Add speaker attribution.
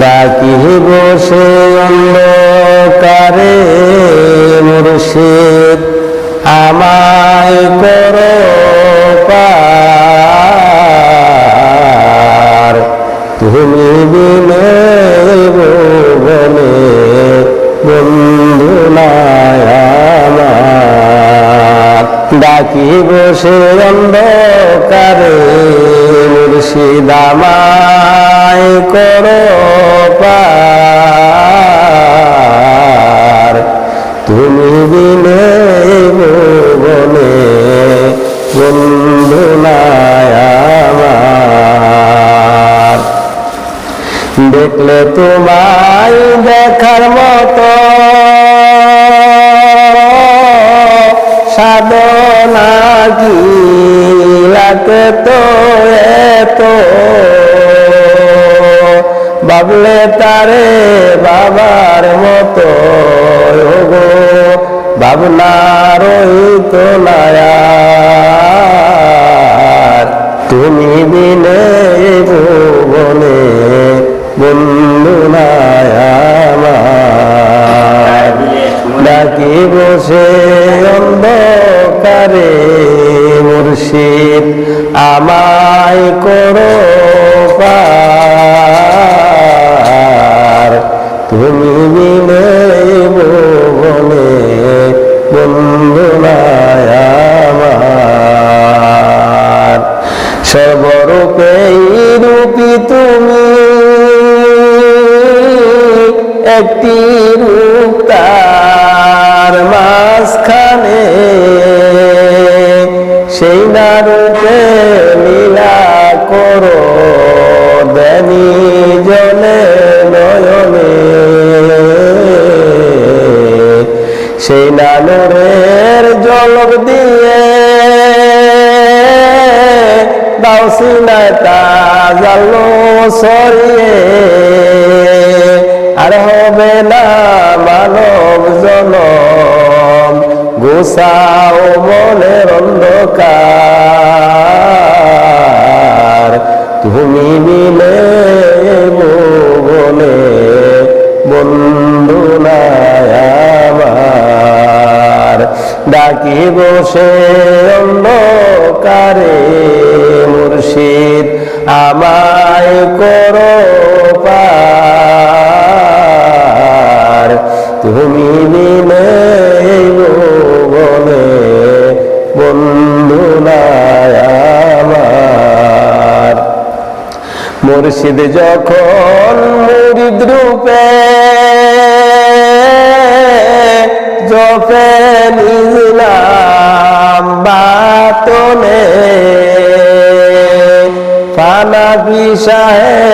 Speaker 1: ডাকি বসে অন্ধকারে মুর্শিদ। আমায় করো পার। তুমি বিনে ভুবনে, বন্ধু আমার। ডাকি বসে অন্ধকারে মুর্শিদ, আমায় করো পার। তুমি বিনে ভুবনে বন্ধু আমার। দেখলে তোমায় দেখার মতো সাধনা কি? তো এত বাবলে তারে বাবার মতো। গো ভাবনার তো নায়ার তুমি বিনে ভুবনে বন্ধু ডাকি বসে অন্ধকারে মুর্শিদ, আমায় করো পার। তুমি বিনে ভুবনে বন্ধু সর্বরূপে রূপী তুমি। একটি রূপ তার মাঝখানে। সেই না রূপে লীলা করো। সেই নানুরের জলক দিয়ে দাও জালো সরিয়ে। আর হবে না মানব জনম গোসাও মনের অন্ধকার। তুমি মিলে ভুবনে বন্ধু ডাকি বসে অন্ধকারে মুর্শিদ। আমায় করো পার। তুমি বিনে ভুবনে বন্ধু মুর্শিদ যখন মুরিদ রূপে বাতনে ফানা পিসাহে